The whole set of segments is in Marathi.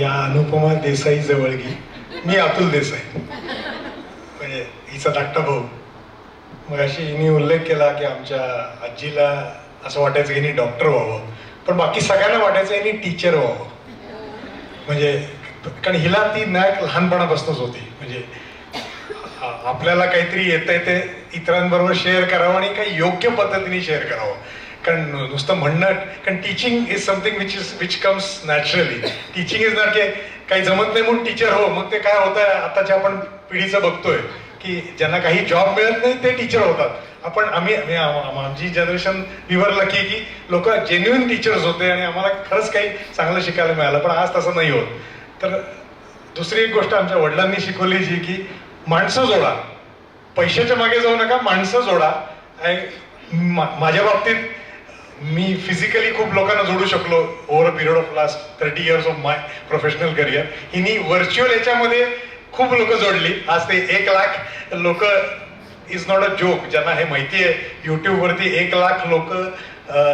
या अनुपमा देसाई जवळगी. मी अतुल देसाई. म्हणजे हिचा धाकटा भाऊ. मग अशी हिने उल्लेख केला की आमच्या आजीला असं वाटायचं हिने डॉक्टर व्हावं. पण बाकी सगळ्यांना वाटायचं हिने टीचर व्हावं. म्हणजे कारण हिला ती नॅक लहानपणापासूनच होती. म्हणजे आपल्याला काहीतरी येतंय ते इतरांबरोबर शेअर करावं आणि काही योग्य पद्धतीने शेअर करावं. कारण नुसतं म्हणणं कारण teaching is something which is which comes naturally teaching is not काही जमत नाही म्हणून टीचर हो मग ते काय होतं आताच्या आपण पिढीचं बघतोय की ज्यांना काही जॉब मिळत नाही ते टीचर होतात. आपण आम्ही आमची जनरेशन विवर लकी की लोक जेन्युइन टीचर्स होते आणि आम्हाला खरंच काही चांगलं शिकायला मिळालं पण आज तसं नाही होत. तर दुसरी एक गोष्ट आमच्या वडिलांनी शिकवली जी की माणसं जोडा. पैशाच्या मागे जाऊ नका माणसं जोडा. मा- माझ्या बाबतीत मी फिजिकली खूप लोकांना जोडू शकलो over a period of last thirty years of my professional career हिनी व्हर्च्युअल याच्यामध्ये खूप लोक जोडली. आज ते एक लाख लोक इज नॉट अ जोक ज्यांना हे माहिती आहे युट्यूबवरती एक लाख लोक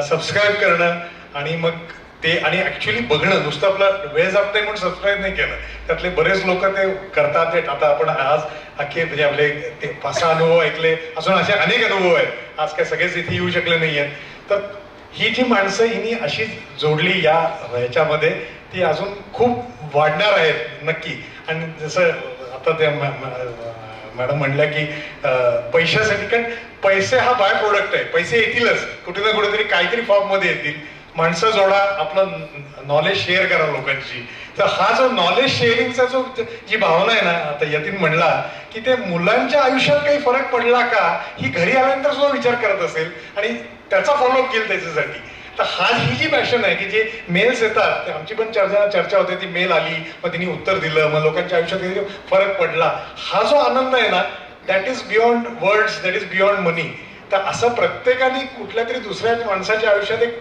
सबस्क्राईब करणं आणि मग ते आणि ऍक्च्युली बघणं. नुसतं आपलं वेळ जात नाही म्हणून सबस्क्राईब नाही केलं. त्यातले बरेच लोक ते करतात ते. आता आपण आज अख्खे म्हणजे आपले ते पाच सहा अनुभव ऐकले. अजून असे अनेक अनुभव आहेत. आज काय सगळेच इथे येऊ शकले नाही आहेत तर ही जी माणसं हिनी अशी जोडली या ह्याच्यामध्ये ती अजून खूप वाढणार आहेत नक्की. आणि जसं आता त्या मॅडम म्हणल्या की पैशासाठी कारण पैसे हा बाय प्रोडक्ट आहे. पैसे येतीलच. कुठे ना कुठेतरी काहीतरी फॉर्ममध्ये येतील. माणसं जोडा आपलं नॉलेज शेअर करा लोकांची. तर हा जो नॉलेज शेअरिंगचा जो जी भावना आहे ना आता यतीन म्हणला की ते मुलांच्या आयुष्यात काही फरक पडला का ही घरी आल्यानंतर सुद्धा विचार करत असेल आणि त्याचा फॉलोअप केला त्याच्यासाठी. तर हा ही जी पॅशन आहे की जे मेल्स येतात ते आमची पण चर्चा चर्चा होते ती मेल आली मग तिने उत्तर दिलं मग लोकांच्या आयुष्यात काही फरक पडला. हा जो आनंद आहे ना that is beyond words that is beyond money तर असं प्रत्येकाने कुठल्या तरी दुसऱ्या माणसाच्या आयुष्यात एक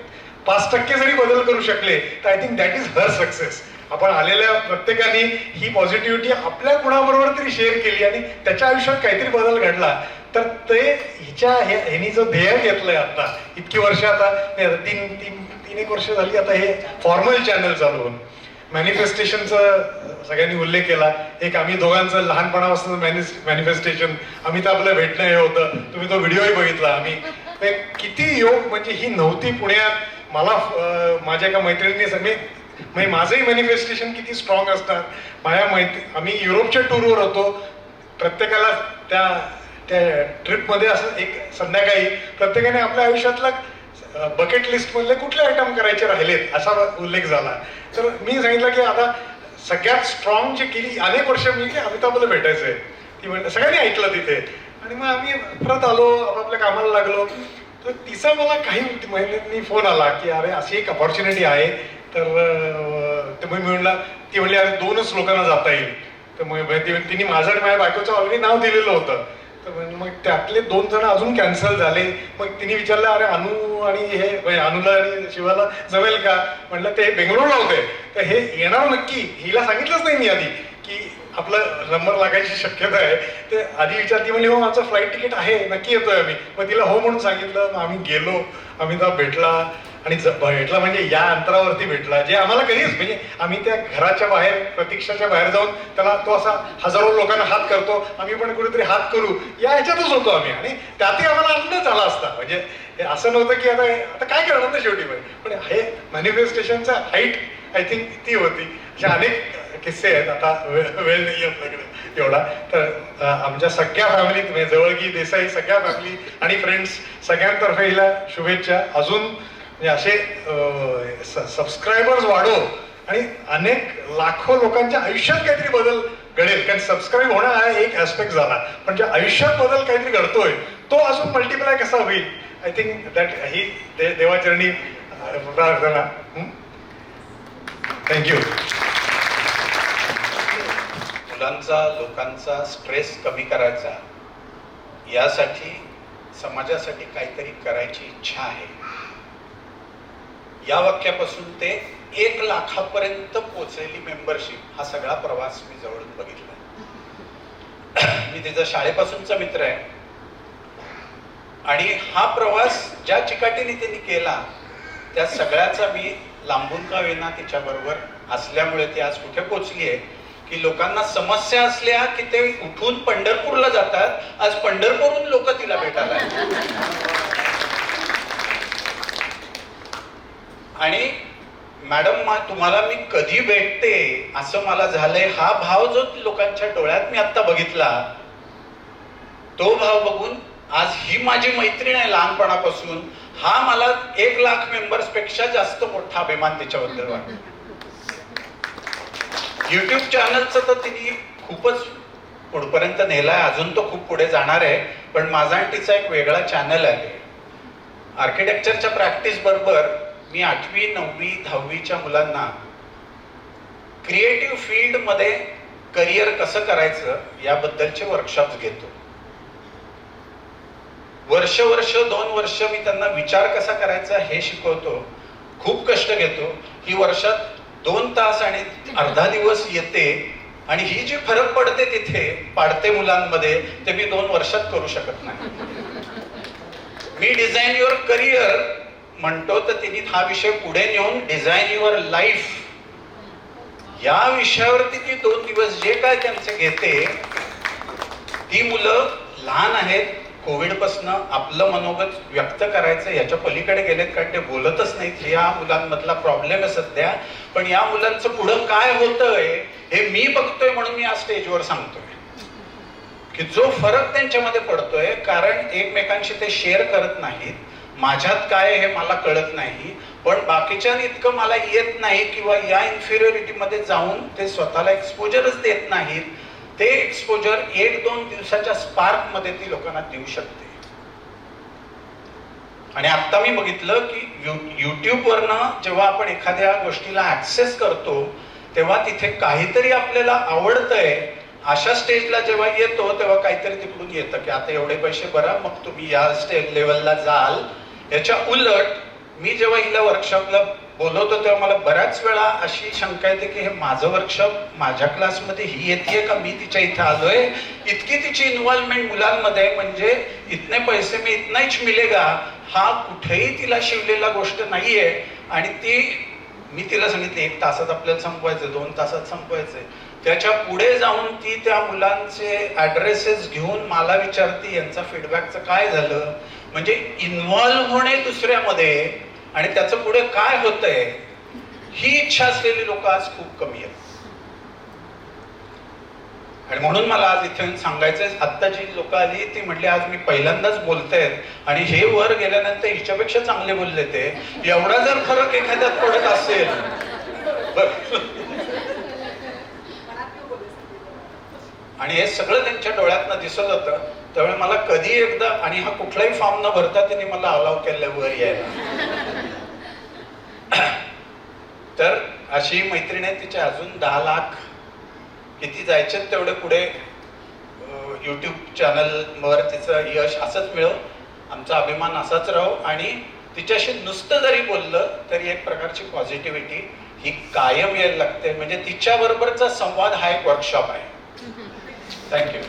पाच टक्के जरी बदल करू शकले तर I think that is her success आपण आलेल्या प्रत्येकाने ही पॉझिटिव्हिटी आपल्या कुणाबरोबर तरी शेअर केली आणि त्याच्या आयुष्यात काहीतरी बदल घडला. तर ते हिच्या हे जो ध्येय घेतलंय आता इतकी वर्ष आता तीन तीन तीन एक वर्ष झाली आता हे फॉर्मल चॅनल चालू होऊन. मॅनिफेस्टेशनचा सगळ्यांनी उल्लेख केला. एक आम्ही दोघांचं लहानपणापासून मॅनिफेस्टेशन आम्ही तर आपलं भेटणं हे होतं. तुम्ही तो व्हिडिओही बघितला. आम्ही किती योग म्हणजे ही नव्हती पुण्यात मला माझ्या एका मैत्रिणीने सगळे म्हणजे माझंही मॅनिफेस्टेशन किती स्ट्रॉंग असतात. माझ्या मैत्री आम्ही युरोपच्या टूरवर होतो. प्रत्येकाला त्या त्या ट्रिपमध्ये असं एक संध्याकाळी प्रत्येकाने आपल्या आयुष्यातला बकेट लिस्टमधले कुठले आयटम करायचे राहिलेत असा उल्लेख झाला. तर मी सांगितलं की आता सगळ्यात स्ट्रॉंग जे केली अनेक वर्ष मी की अमिताभला भेटायचंय. ती म्हणते सगळ्यांनी ऐकलं तिथे. आणि मग आम्ही परत आलो आपापल्या कामाला लागलो. तर तिचा मला काही महिन्यांनी फोन आला की अरे अशी एक अपॉर्च्युनिटी आहे. तर अं, मी म्हणला ती म्हणली अरे दोनच लोकांना जाता येईल. तर मग ती- तिने माझं आणि माझ्या बायकोचं ऑलरेडी नाव दिलेलं होतं. तर मग त्यातले दोन जण अजून कॅन्सल झाले. मग तिने विचारलं अरे अनु आणि हे अनुला आणि शिवाला जमेल का? म्हटलं ते बेंगलोरला होते. तर हे येणार नक्की हिला सांगितलंच नाही मी आधी. की आपलं नंबर लागायची शक्यता आहे. ते आधी विचारती म्हणजे हो माझं फ्लाईट तिकीट आहे नक्की येतोय आम्ही. मग तिला हो म्हणून सांगितलं मग आम्ही गेलो आम्ही तर भेटला आणि भेटला म्हणजे या अंतरावरती भेटला. जे आम्हाला कधीच म्हणजे आम्ही त्या घराच्या बाहेर प्रतीक्षाच्या बाहेर जाऊन त्याला तो असा हजारो लोकांना हात करतो आम्ही पण कुठेतरी हात करू. या ह्याच्यातच होतो आम्ही आणि त्यातही आम्हाला आनंद झाला असता. म्हणजे असं नव्हतं की आता आता काय करणार ना शेवटी पण. पण हे मॅनिफेस्टेशनचा हाईट आय थिंक ती होती. अशा अनेक किस्से आहेत. आता वेळ वेळ नाही आपल्याकडे एवढा. तर आमच्या सगळ्या फॅमिलीत म्हणजे जवळगी देसाई सगळ्या फॅमिली आणि फ्रेंड्स सगळ्यांतर्फे हिला शुभेच्छा. अजून म्हणजे असे सबस्क्रायबर्स वाढो आणि अनेक लाखो लोकांच्या आयुष्यात काहीतरी बदल घडेल. कारण सबस्क्राईब होणं हा एक ऍस्पेक्ट झाला. पण ज्या आयुष्यात बदल काहीतरी घडतोय तो अजून मल्टिप्लाय कसा होईल? आय थिंक दॅट ही दे- देवाचरणी प्रार्थना. थँक्यू मुलांचा लोकांचा स्ट्रेस कमी करायचा यासाठी समाजासाठी काहीतरी करायची इच्छा आहे. या वाक्यापासून ते एक लाखापर्यंत पोचलेली मेंबरशिप हा सगळा प्रवास मी जवळून बघितला. मी तिचा शाळेपासूनचा मित्र आहे. आणि हा प्रवास ज्या चिकाटीने त्यांनी केला त्या सगळ्याचा मी लांबून का वेना तिच्याबरोबर असल्यामुळे ती आज कुठे पोचली आहे की लोकांना समस्या असल्या की ते उठून पंढरपूरला जातात आज पंढरपूरहून लोक तिला भेटायला आणि मॅडम तुम्हाला मी कधी भेटते असं मला झालंय हा भाव जो लोकांच्या डोळ्यात मी आता बघितला तो भाव बघून आज ही माझी मैत्रीण आहे लहानपणापासून हा मला एक लाख मेंबर्सपेक्षा जास्त मोठा अभिमान तिच्याबद्दल वाटतो. युट्यूब चॅनलचं तर तिने खूपच पुढपर्यंत नेलाय. अजून तो खूप पुढे जाणार आहे. पण माझा आणि तिचा एक वेगळा चॅनल आहे. आर्किटेक्चरच्या प्रॅक्टिस बरोबर मी आठवी नववी दहावीच्या मुलांना क्रिएटिव्ह फील्डमध्ये करिअर कसं करायचं याबद्दलचे वर्कशॉप्स घेतो. वर्ष वर्ष दोन वर्ष मी त्यांना विचार कसा करायचा हे शिकवतो. खूप कष्ट घेतो. ही वर्षात दोन तास आणि अर्धा दिवस येते आणि ही जी फरक पडते तिथे पाडते मुलांमध्ये ते मी दोन वर्षात करू शकत नाही. मी डिझाईन युअर करिअर म्हणतो तर तिने हा विषय पुढे नेऊन डिझाईन युअर लाईफ या विषयावरती ती दोन दिवस जे काय त्यांचे घेते ती मुलं लहान आहेत कोविडपासनं आपलं मनोगत व्यक्त करायचं याच्या पलीकडे गेलेत कारण ते बोलतच नाहीत. या मुलांमधला प्रॉब्लेम आहे सध्या. पण या मुलांचं पुढं काय होतंय हे मी बघतोय म्हणून मी या स्टेजवर सांगतोय. की जो फरक त्यांच्यामध्ये पडतोय कारण एकमेकांशी ते शेअर करत नाहीत. माझ्यात काय हे मला कळत नाही. पण बाकीच्या इतकं मला येत नाही किंवा या इन्फिरियोरिटीमध्ये जाऊन ते स्वतःला एक्सपोजरच देत नाहीत. ते एक्सपोजर एक दोन दिवसाच्या स्पार्कमध्ये ती लोकांना देऊ शकते. आणि आता मी बघितलं की युट्यूब वरनं जेव्हा आपण एखाद्या गोष्टीला ऍक्सेस करतो तेव्हा तिथे काहीतरी आपल्याला आवडतंय अशा स्टेजला जेव्हा येतो तेव्हा काहीतरी तिकडून येतं की आता एवढे पैसे भरा मग तुम्ही या स्टेज लेवलला जाल. याच्या उलट मी जेव्हा हिला वर्कशॉपला बोलवतो तेव्हा मला बऱ्याच वेळा अशी शंका येते की हे माझं वर्कशॉप माझ्या क्लासमध्ये ही येते का? मी तिच्या इथे आलोय. इतकी तिची इन्व्हॉल्वमेंट मुलांमध्ये म्हणजे इतने पैसे मी इतनाच मिलेगा. हा कुठेही तिला शिवलेला गोष्ट नाहीये. आणि ती मी तिला सांगितले एक तासात आपल्याला संपवायचं दोन तासात संपवायचंय. त्याच्या पुढे जाऊन ती त्या मुलांचे ऍड्रेसेस घेऊन मला विचारते यांचा फीडबॅकचं काय झालं? म्हणजे इन्व्हॉल्व्ह होणे दुसऱ्यामध्ये आणि त्याचं पुढे काय होतंय ही इच्छा असलेली लोक आज खूप कमी आहेत. आणि म्हणून मला आज इथे सांगायचंय आत्ता जी लोक आली ती म्हटली आज मी पहिल्यांदाच बोलतायत आणि हे वर गेल्यानंतर हिच्यापेक्षा चांगले बोलले ते. एवढा जर फरक एखाद्यात पडत असेल. आणि हे सगळं त्यांच्या डोळ्यातनं दिसत होतं. त्यामुळे मला कधी एकदा आणि हा कुठलाही फॉर्म न भरता त्यांनी मला अलाव केल्यावर वर यायला. तर अशी मैत्रीण आहे तिचे अजून दहा लाख किती जायचे तेवढे पुढे युट्यूब चॅनलवर तिचं यश असंच मिळव आमचा अभिमान असाच राहो. आणि तिच्याशी नुसतं जरी बोललं तरी एक प्रकारची पॉझिटिव्हिटी ही कायम यायला लागते. म्हणजे तिच्या बरोबरचा संवाद हा एक वर्कशॉप आहे. थँक्यू